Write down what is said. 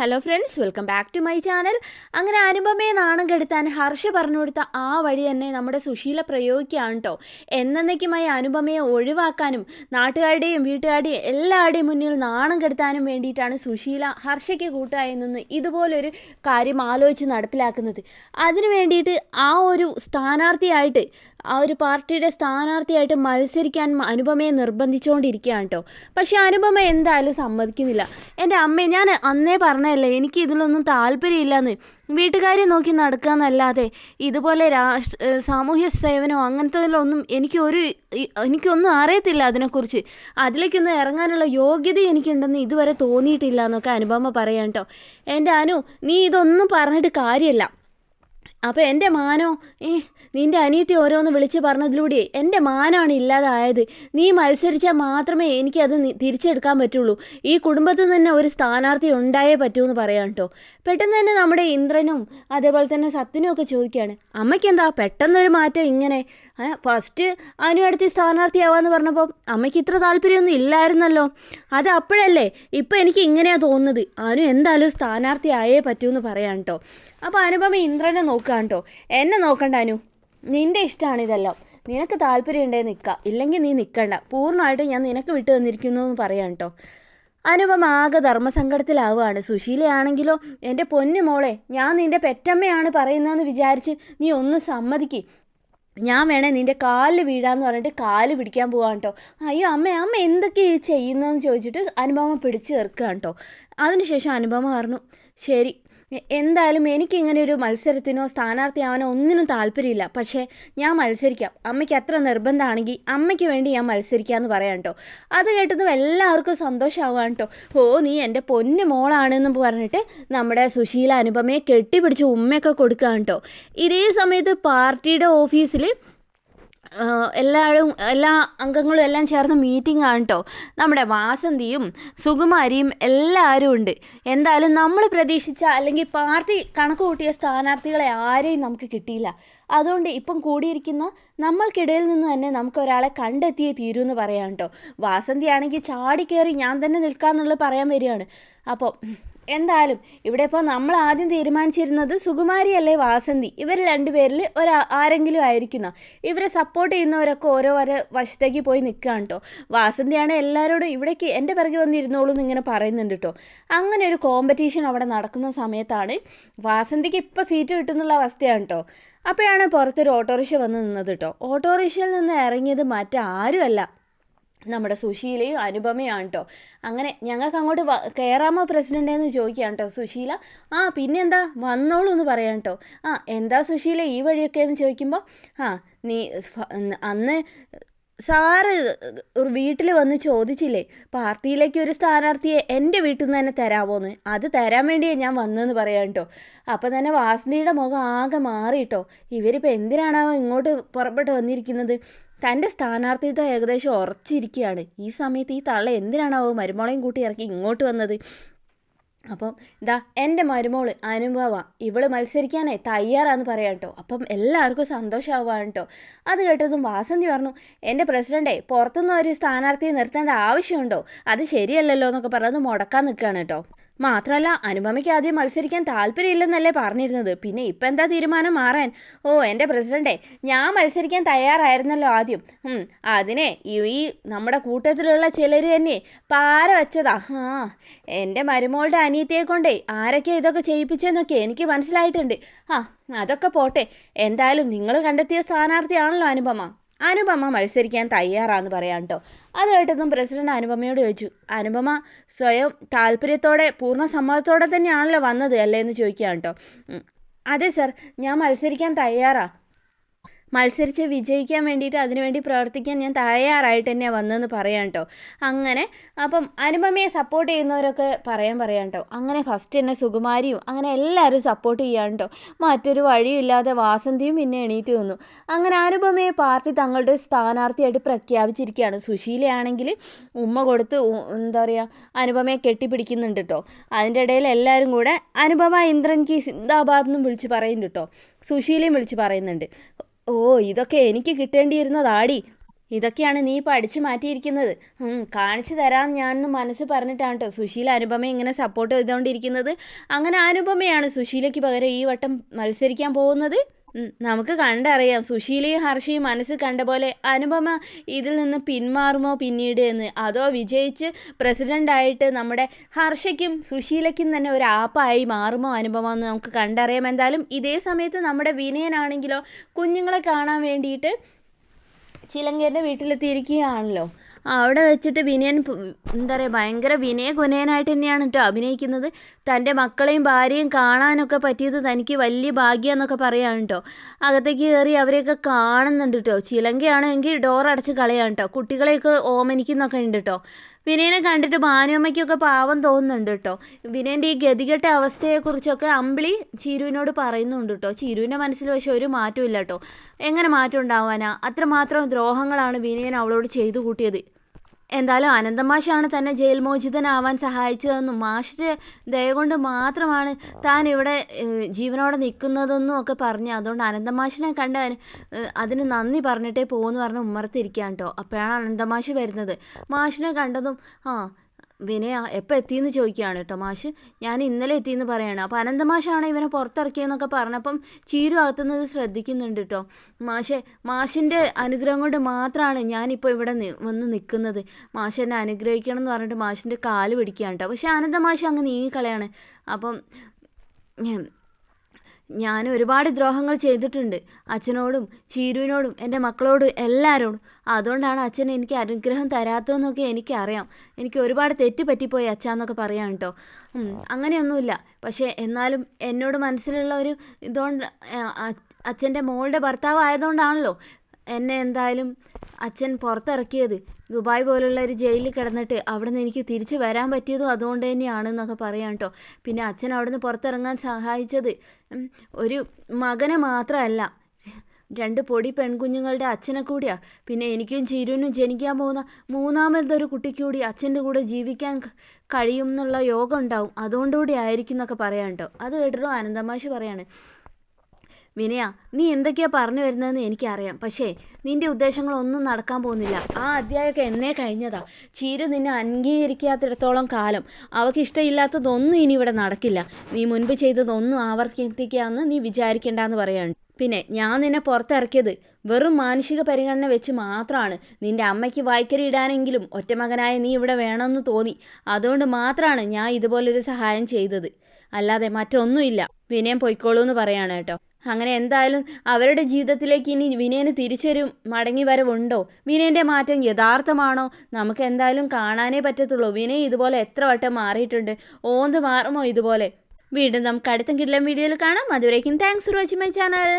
Hello friends welcome back to my channel അങ്ങനെ അനുപമയെ നാണം കെടുത്താൻ ഹർഷ പറഞ്ഞു കൊടുത്ത ആ വഴി തന്നെ നമ്മുടെ സുശീല പ്രയോഗിക്കുകയാണ് കേട്ടോ എന്നേക്കുമായി അനുപമയെ ഒഴിവാക്കാനും നാട്ടുകാരുടെയും വീട്ടുകാരുടെയും എല്ലാവരുടെയും മുന്നിൽ നാണം കെടുത്താനും വേണ്ടിയിട്ടാണ് സുശീല ഹർഷയ്ക്ക് കൂട്ടായി നിന്ന് ഇതുപോലൊരു കാര്യം ആലോചിച്ച് നടപ്പിലാക്കുന്നത്. അതിനു വേണ്ടിയിട്ട് ആ ഒരു സ്ഥാനാർത്ഥിയായിട്ട് ആ ഒരു പാർട്ടിയുടെ സ്ഥാനാർത്ഥിയായിട്ട് മത്സരിക്കാൻ അനുപമയെ നിർബന്ധിച്ചുകൊണ്ടിരിക്കുകയാണ് കേട്ടോ പക്ഷെ അനുപമ എന്തായാലും സമ്മതിക്കുന്നില്ല. എന്റെ അമ്മയെ ഞാൻ അന്നേ പറഞ്ഞതല്ലേ എനിക്ക് ഇതിലൊന്നും താല്പര്യമില്ലെന്ന്. വീട്ടുകാരെ നോക്കി നടക്കാന്നല്ലാതെ ഇതുപോലെ രാഷ്ട്ര സാമൂഹ്യ സേവനമോ അങ്ങനത്തതിലൊന്നും എനിക്കൊരു എനിക്കൊന്നും അറിയത്തില്ല അതിനെക്കുറിച്ച്. അതിലേക്കൊന്നും ഇറങ്ങാനുള്ള യോഗ്യത എനിക്കുണ്ടെന്ന് ഇതുവരെ തോന്നിയിട്ടില്ല എന്നൊക്കെ അനുപമ പറയാം കേട്ടോ എന്റെ അനു നീ ഇതൊന്നും പറഞ്ഞിട്ട് കാര്യമല്ല അപ്പോൾ എന്റെ മാനോ ഏ നിന്റെ അനിയത്തി ഓരോന്ന് വിളിച്ച് പറഞ്ഞതിലൂടെ എന്റെ മാനാണ് ഇല്ലാതായത്. നീ മത്സരിച്ചാൽ മാത്രമേ എനിക്കത് തിരിച്ചെടുക്കാൻ പറ്റുള്ളൂ. ഈ കുടുംബത്തിൽ തന്നെ ഒരു സ്ഥാനാർത്ഥി ഉണ്ടായേ പറ്റൂ എന്ന് പറയാം കേട്ടോ. പെട്ടെന്ന് തന്നെ നമ്മുടെ ഇന്ദ്രനും അതേപോലെ തന്നെ സത്യനും ഒക്കെ ചോദിക്കുകയാണ് അമ്മയ്ക്ക് എന്താ പെട്ടെന്നൊരു മാറ്റം ഇങ്ങനെ? ഫസ്റ്റ് അനു അടുത്ത് സ്ഥാനാർത്ഥിയാവാന്ന് പറഞ്ഞപ്പോൾ അമ്മയ്ക്ക് ഇത്ര താല്പര്യമൊന്നും ഇല്ലായിരുന്നല്ലോ. അത് അപ്പോഴല്ലേ ഇപ്പം എനിക്ക് ഇങ്ങനെയാണ് തോന്നുന്നത്. അനു എന്തായാലും സ്ഥാനാർത്ഥി ആയേ പറ്റൂ എന്ന് പറയാം കേട്ടോ. അപ്പോൾ അനുപമ ഇന്ദ്രനെ നോക്കുകയാണ് കേട്ടോ എന്നെ നോക്കണ്ട അനു. നിന്റെ ഇഷ്ടമാണ് ഇതെല്ലാം നിനക്ക് താല്പര്യം ഉണ്ടേ നിൽക്കുക ഇല്ലെങ്കിൽ നീ നിൽക്കണ്ട. പൂർണമായിട്ട് ഞാൻ നിനക്ക് വിട്ടു തന്നിരിക്കുന്നു എന്ന് പറയാം കേട്ടോ അനുപം ആകെ ധർമ്മസങ്കടത്തിലാവുകയാണ്. സുശീലയാണെങ്കിലോ എന്റെ പൊന്നു മോളെ ഞാൻ നിന്റെ പെറ്റമ്മയാണ് പറയുന്നതെന്ന് വിചാരിച്ച് നീ ഒന്ന് സമ്മതിക്ക്. ഞാൻ വേണേ നിന്റെ കാലിൽ വീഴാന്ന് പറഞ്ഞിട്ട് കാൽ പിടിക്കാൻ പോവാൻ കേട്ടോ അയ്യോ അമ്മ അമ്മ എന്തൊക്കെയാണ് ചെയ്യുന്നതെന്ന് ചോദിച്ചിട്ട് അനുപമ പിടിച്ചു തീർക്കുകയാണ് കേട്ടോ അതിനുശേഷം അനുപമ പറഞ്ഞു ശരി എന്തായാലും എനിക്കിങ്ങനെ ഒരു മത്സരത്തിനോ സ്ഥാനാർത്ഥിയാവാനോ ഒന്നിനും താല്പര്യമില്ല. പക്ഷേ ഞാൻ മത്സരിക്കാം. അമ്മയ്ക്ക് അത്ര നിർബന്ധമാണെങ്കിൽ അമ്മയ്ക്ക് വേണ്ടി ഞാൻ മത്സരിക്കാമെന്ന് പറയാം കേട്ടോ. അത് കേട്ടതും എല്ലാവർക്കും സന്തോഷമാവാൻ കേട്ടോ. ഓ നീ എന്റെ പൊന്നു മോളാണെന്ന് പറഞ്ഞിട്ട് നമ്മുടെ സുശീല അനുപമയെ കെട്ടിപ്പിടിച്ച് ഉമ്മയൊക്കെ കൊടുക്കുകയാണ് കേട്ടോ. ഇതേ സമയത്ത് പാർട്ടിയുടെ ഓഫീസിൽ എല്ലാവരും എല്ലാ അംഗങ്ങളും എല്ലാം ചേർന്ന് മീറ്റിംഗ് ആണ് കേട്ടോ നമ്മുടെ വാസന്തിയും സുകുമാരിയും എല്ലാവരും ഉണ്ട്. എന്തായാലും നമ്മൾ പ്രതീക്ഷിച്ച അല്ലെങ്കിൽ പാർട്ടി കണക്ക് കൂട്ടിയ സ്ഥാനാർത്ഥികളെ ആരെയും നമുക്ക് കിട്ടിയില്ല. അതുകൊണ്ട് ഇപ്പം കൂടിയിരിക്കുന്ന നമ്മൾക്കിടയിൽ നിന്ന് തന്നെ നമുക്ക് ഒരാളെ കണ്ടെത്തിയേ തീരൂ എന്ന് പറയാം കേട്ടോ വാസന്തി ആണെങ്കിൽ ചാടിക്കേറി ഞാൻ തന്നെ നിൽക്കാമെന്നുള്ളത് പറയാൻ വരികയാണ്. അപ്പോൾ എന്തായാലും ഇവിടെ ഇപ്പോൾ നമ്മൾ ആദ്യം തീരുമാനിച്ചിരുന്നത് സുകുമാരി അല്ലേ വാസന്തി. ഇവർ രണ്ടുപേരിൽ ഒരു ആരെങ്കിലും ആയിരിക്കുന്ന. ഇവരെ സപ്പോർട്ട് ചെയ്യുന്നവരൊക്കെ ഓരോ ഓരോ വശത്തേക്ക് പോയി നിൽക്കുകയാണ് കേട്ടോ വാസന്തിയാണ് എല്ലാവരോടും ഇവിടേക്ക് എന്റെ പിറകെ വന്നിരുന്നോളൂ എന്നിങ്ങനെ പറയുന്നുണ്ട് കേട്ടോ അങ്ങനെ ഒരു കോമ്പറ്റീഷൻ അവിടെ നടക്കുന്ന സമയത്താണ് വാസന്തിക്ക് ഇപ്പോൾ സീറ്റ് കിട്ടുന്നുള്ള അവസ്ഥയാണ് കേട്ടോ അപ്പോഴാണ് പുറത്തൊരു ഓട്ടോറിക്ഷ വന്ന് നിന്നത് കേട്ടോ ഓട്ടോറിക്ഷയിൽ നിന്ന് ഇറങ്ങിയത് മറ്റാരുമല്ല. നമ്മുടെ സുശീലയും അനുപമയാണ് കേട്ടോ അങ്ങനെ ഞങ്ങൾക്ക് അങ്ങോട്ട് കയറാമോ പ്രസിഡന്റ് എന്ന് ചോദിക്കുകയാണ് കേട്ടോ സുശീല. ആ പിന്നെന്താ? വന്നോളൂ എന്ന് പറയാം കേട്ടോ ആ എന്താ സുശീല ഈ വഴിയൊക്കെ എന്ന് ചോദിക്കുമ്പോൾ ആ നീ അന്ന് സാറ് വീട്ടിൽ വന്ന് ചോദിച്ചില്ലേ പാർട്ടിയിലേക്ക് ഒരു സ്ഥാനാർത്ഥിയെ എന്റെ വീട്ടിൽ നിന്ന് തന്നെ തരാമോന്ന് അത് തരാൻ വേണ്ടിയേ ഞാൻ വന്നതെന്ന് പറയാം കേട്ടോ അപ്പം തന്നെ വാസന്തിയുടെ മുഖം ആകെ മാറിയിട്ടോ. ഇവരിപ്പോൾ എന്തിനാണാവോ ഇങ്ങോട്ട് പുറപ്പെട്ട് വന്നിരിക്കുന്നത്? തന്റെ സ്ഥാനാർത്ഥിത്വം ഏകദേശം ഉറച്ചിരിക്കുകയാണ്. ഈ സമയത്ത് ഈ തള്ള എന്തിനാണാവോ മരുമോളെയും കൂട്ടി ഇറക്കി ഇങ്ങോട്ട് വന്നത്? അപ്പം ഇതാ എന്റെ മരുമോൾ അനുഭവ ഇവൾ മത്സരിക്കാനേ തയ്യാറാന്ന് പറയാം കേട്ടോ അപ്പം എല്ലാവർക്കും സന്തോഷമാവാണ് കേട്ടോ അത് കേട്ടതും വാസന്തി പറഞ്ഞു എന്റെ പ്രസിഡന്റേ പുറത്തുനിന്ന് ഒരു സ്ഥാനാർത്ഥിയെ നിർത്തേണ്ട ആവശ്യമുണ്ടോ? അത് ശരിയല്ലല്ലോ എന്നൊക്കെ പറഞ്ഞത് മുടക്കാൻ നിൽക്കുകയാണ് കേട്ടോ മാത്രമല്ല അനുപമയ്ക്ക് ആദ്യം മത്സരിക്കാൻ താല്പര്യമില്ലെന്നല്ലേ പറഞ്ഞിരുന്നത്. പിന്നെ ഇപ്പം എന്താ തീരുമാനം മാറാൻ? ഓ എന്റെ പ്രസിഡന്റേ ഞാൻ മത്സരിക്കാൻ തയ്യാറായിരുന്നല്ലോ ആദ്യം. അതിനെ ഈ നമ്മുടെ കൂട്ടത്തിലുള്ള ചിലർ തന്നെ പാര വെച്ചതാ. ആ എന്റെ മരുമോളുടെ അനിയത്തിയെ കൊണ്ടേ ആരൊക്കെ ഇതൊക്കെ ചെയ്യിപ്പിച്ചെന്നൊക്കെ എനിക്ക് മനസ്സിലായിട്ടുണ്ട്. ആ അതൊക്കെ പോട്ടെ. എന്തായാലും നിങ്ങൾ കണ്ടെത്തിയ സ്ഥാനാർത്ഥിയാണല്ലോ അനുപമ. അനുപമ മത്സരിക്കാൻ തയ്യാറാന്ന് പറയാം കേട്ടോ അത് കേട്ടതും പ്രസിഡന്റ് അനുപമയോട് ചോദിച്ചു. അനുപമ സ്വയം താല്പര്യത്തോടെ പൂർണ സമ്മതത്തോടെ തന്നെയാണല്ലോ വന്നത് അല്ലേ എന്ന് ചോദിക്കുകയാണ് കേട്ടോ അതെ സർ ഞാൻ മത്സരിക്കാൻ തയ്യാറാണ് മത്സരിച്ച് വിജയിക്കാൻ വേണ്ടിയിട്ട് അതിനുവേണ്ടി പ്രവർത്തിക്കാൻ ഞാൻ തയ്യാറായിട്ട് തന്നെയാണ് വന്നതെന്ന് പറയാം കേട്ടോ അങ്ങനെ അപ്പം അനുപമയെ സപ്പോർട്ട് ചെയ്യുന്നവരൊക്കെ പറയാൻ പറയാം കേട്ടോ അങ്ങനെ ഫസ്റ്റ് തന്നെ സുകുമാരിയും അങ്ങനെ എല്ലാവരും സപ്പോർട്ട് ചെയ്യാൻ കേട്ടോ മറ്റൊരു വഴിയില്ലാതെ വാസന്തിയും പിന്നെ എണീറ്റ് നിന്നു. അങ്ങനെ അനുപമയെ പാർട്ടി തങ്ങളുടെ സ്ഥാനാർത്ഥിയായിട്ട് പ്രഖ്യാപിച്ചിരിക്കുകയാണ്. സുശീലയാണെങ്കിൽ ഉമ്മ കൊടുത്ത് എന്താ പറയുക അനുപമയെ കെട്ടിപ്പിടിക്കുന്നുണ്ട് കേട്ടോ അതിന്റെ ഇടയിൽ എല്ലാവരും കൂടെ അനുപമ ഇന്ദ്രൻ കി സിന്ദാബാദ് എന്നും വിളിച്ച് പറയുന്നുണ്ട് കേട്ടോ സുശീലയും വിളിച്ച് പറയുന്നുണ്ട്. ഓ ഇതൊക്കെ എനിക്ക് കിട്ടേണ്ടിയിരുന്നതാടി. ഇതൊക്കെയാണ് നീ ഇപ്പോൾ അടിച്ചു മാറ്റിയിരിക്കുന്നത് കാണിച്ചു തരാം ഞാൻ മനസ്സ് പറഞ്ഞിട്ടാണ് കേട്ടോ സുശീല അനുപമ ഇങ്ങനെ സപ്പോർട്ട് ചെയ്തുകൊണ്ടിരിക്കുന്നത് അങ്ങനെ അനുപമയാണ് സുശീലയ്ക്ക് പകരം ഈ വട്ടം മത്സരിക്കാൻ പോകുന്നത്. നമുക്ക് കണ്ടറിയാം. സുശീലയും ഹർഷയും മനസ്സ് കണ്ട പോലെ അനുപമ ഇതിൽ നിന്ന് പിന്മാറുമോ പിന്നീട് എന്ന്. അതോ വിജയിച്ച് പ്രസിഡന്റായിട്ട് നമ്മുടെ ഹർഷയ്ക്കും സുശീലയ്ക്കും തന്നെ ഒരു ആപ്പായി മാറുമോ അനുപമ എന്ന് നമുക്ക് കണ്ടറിയാം. എന്തായാലും ഇതേ സമയത്ത് നമ്മുടെ വിനയനാണെങ്കിലോ കുഞ്ഞുങ്ങളെ കാണാൻ വേണ്ടിയിട്ട് ചിലങ്കേന്റെ വീട്ടിലെത്തിയിരിക്കുകയാണല്ലോ. അവിടെ വെച്ചിട്ട് വിനയൻ എന്താ പറയുക ഭയങ്കര വിനയ കുനയനായിട്ട് തന്നെയാണ് കേട്ടോ അഭിനയിക്കുന്നത്. തന്റെ മക്കളെയും ഭാര്യയും കാണാനൊക്കെ പറ്റിയത് തനിക്ക് വലിയ ഭാഗ്യം എന്നൊക്കെ പറയുകയാണ് കേട്ടോ അകത്തേക്ക് കയറി അവരെയൊക്കെ കാണുന്നുണ്ട് കേട്ടോ ചിലങ്കയാണെങ്കിൽ ഡോർ അടച്ച് കളയാണ് കേട്ടോ കുട്ടികളെയൊക്കെ ഓമനിക്കുന്നൊക്കെ ഉണ്ട് കേട്ടോ വിനയനെ കണ്ടിട്ട് ഭാനുമ്മയ്ക്കൊക്കെ പാവം തോന്നുന്നുണ്ട് കേട്ടോ വിനയന്റെ ഈ ഗതികെട്ട അവസ്ഥയെക്കുറിച്ചൊക്കെ അമ്പിളി ചീരുവിനോട് പറയുന്നുണ്ട് കേട്ടോ ചീരുവിന്റെ മനസ്സിൽ പക്ഷെ ഒരു മാറ്റമില്ല കേട്ടോ എങ്ങനെ മാറ്റം ഉണ്ടാവാനാ? അത്രമാത്രം ദ്രോഹങ്ങളാണ് വിനയൻ അവളോട് ചെയ്തു കൂട്ടിയത്. എന്തായാലും അനന്തമാഷാണ് തന്നെ ജയിൽ മോചിതനാവാൻ സഹായിച്ചതെന്നും മാഷിന്റെ ദയ കൊണ്ട് മാത്രമാണ് താൻ ഇവിടെ ജീവനോടെ നിൽക്കുന്നതെന്നും ഒക്കെ പറഞ്ഞ്. അതുകൊണ്ട് അനന്തമാഷിനെ കണ്ട് അതിന് നന്ദി പറഞ്ഞിട്ടേ പോകുമെന്ന് പറഞ്ഞ് ഉമ്മറത്തിരിക്കുകയാണ് കേട്ടോ. അപ്പോഴാണ് അനന്തമാഷ് വരുന്നത്. മാഷിനെ കണ്ടതും ആ വിനയ എപ്പോൾ എത്തിയെന്ന് ചോദിക്കുകയാണ് കേട്ടോ മാഷ്. ഞാൻ ഇന്നലെ എത്തിയെന്ന് പറയുകയാണ് അപ്പോൾ അനന്തമാഷാണ് ഇവനെ പുറത്തിറക്കിയെന്നൊക്കെ പറഞ്ഞപ്പം ചീരു അകത്തുന്നത് ശ്രദ്ധിക്കുന്നുണ്ട് കേട്ടോ. മാഷെ മാഷിന്റെ അനുഗ്രഹം കൊണ്ട് മാത്രമാണ് ഞാനിപ്പോൾ ഇവിടെ വന്ന് നിൽക്കുന്നത്. മാഷ് എന്നെ അനുഗ്രഹിക്കണം എന്ന് പറഞ്ഞിട്ട് മാഷിന്റെ കാൽ പിടിക്കുകയാണ് കേട്ടോ. പക്ഷേ അനന്തമാഷ് അങ്ങ് നീങ്ങിക്കളയാണ് അപ്പം ഞാൻ ഒരുപാട് ദ്രോഹങ്ങൾ ചെയ്തിട്ടുണ്ട്. അച്ഛനോടും ചീരുവിനോടും എന്റെ മക്കളോടും എല്ലാവരോടും. അതുകൊണ്ടാണ് അച്ഛൻ എനിക്ക് അനുഗ്രഹം തരാത്തതെന്നൊക്കെ എനിക്കറിയാം. എനിക്ക് ഒരുപാട് തെറ്റ് പറ്റിപ്പോയി അച്ഛാന്നൊക്കെ പറയാം കേട്ടോ. അങ്ങനെയൊന്നുമില്ല. പക്ഷേ എന്നാലും എന്നോട് മനസ്സിലുള്ള ഒരു ഇതുകൊണ്ട് അച്ഛന്റെ മോളുടെ ഭർത്താവ് ആയതുകൊണ്ടാണല്ലോ എന്നെ എന്തായാലും അച്ഛൻ പുറത്തിറക്കിയത്. ദുബായ് പോലുള്ള ഒരു ജയിലിൽ കിടന്നിട്ട് അവിടെ നിന്ന് എനിക്ക് തിരിച്ചു വരാൻ പറ്റിയതും അതുകൊണ്ട് തന്നെയാണ് എന്നൊക്കെ പറയാം കേട്ടോ. പിന്നെ അച്ഛൻ അവിടെ നിന്ന് പുറത്തിറങ്ങാൻ സഹായിച്ചത് ഒരു മകനെ മാത്രമല്ല. രണ്ട് പൊടി പെൺകുഞ്ഞുങ്ങളുടെ അച്ഛനെ കൂടിയാ. പിന്നെ എനിക്കും ചിരുവിനും ജനിക്കാൻ പോകുന്ന ഒരു കുട്ടിക്ക് കൂടി അച്ഛന്റെ കൂടെ ജീവിക്കാൻ കഴിയും എന്നുള്ള യോഗം ഉണ്ടാവും. അതുകൊണ്ടുകൂടി ആയിരിക്കും എന്നൊക്കെ പറയാം കേട്ടോ. അത് കേട്ടിട്ടോ ആനന്ദമാഷ് പറയാണ്. വിനയ നീ എന്തൊക്കെയാ പറഞ്ഞു വരുന്നതെന്ന് എനിക്കറിയാം. പക്ഷേ നിന്റെ ഉദ്ദേശങ്ങളൊന്നും നടക്കാൻ പോകുന്നില്ല. ആ അധ്യായമൊക്കെ എന്നെ കഴിഞ്ഞതാ. ചീര നിന്നെ അംഗീകരിക്കാത്തിടത്തോളം കാലം. അവൾക്ക് ഇഷ്ടമില്ലാത്തതൊന്നും ഇനി ഇവിടെ നടക്കില്ല. നീ മുൻപ് ചെയ്തതൊന്നും ആവർത്തിക്കാമെന്ന് നീ വിചാരിക്കേണ്ടെന്ന് പറയാണ് പിന്നെ ഞാൻ നിന്നെ പുറത്തിറക്കിയത് വെറും മാനസിക പരിഗണന വെച്ച് മാത്രമാണ് നിന്റെ അമ്മയ്ക്ക് വായ്ക്കരി ഇടാനെങ്കിലും ഒറ്റമകനായ നീ ഇവിടെ വേണമെന്ന് തോന്നി. അതുകൊണ്ട് മാത്രമാണ് ഞാൻ ഇതുപോലൊരു സഹായം ചെയ്തത്. അല്ലാതെ മറ്റൊന്നുമില്ല. വിനയം പൊയ്ക്കോളൂ എന്ന് പറയാണ് കേട്ടോ. അങ്ങനെ എന്തായാലും അവരുടെ ജീവിതത്തിലേക്ക് ഇനി വിനയന് തിരിച്ചൊരു മടങ്ങി വരവുണ്ടോ? വിനയന്റെ മാറ്റം യഥാർത്ഥമാണോ? നമുക്ക് എന്തായാലും കാണാനേ പറ്റത്തുള്ളൂ. വിനയ് ഇതുപോലെ എത്ര വട്ടം മാറിയിട്ടുണ്ട്? ഓന്ത് മാറുമോ ഇതുപോലെ? വീണ്ടും നമുക്ക് അടുത്ത കിട്ടിലും വീഡിയോയിൽ കാണാം. അതുവരേക്കും thanks for watching my channel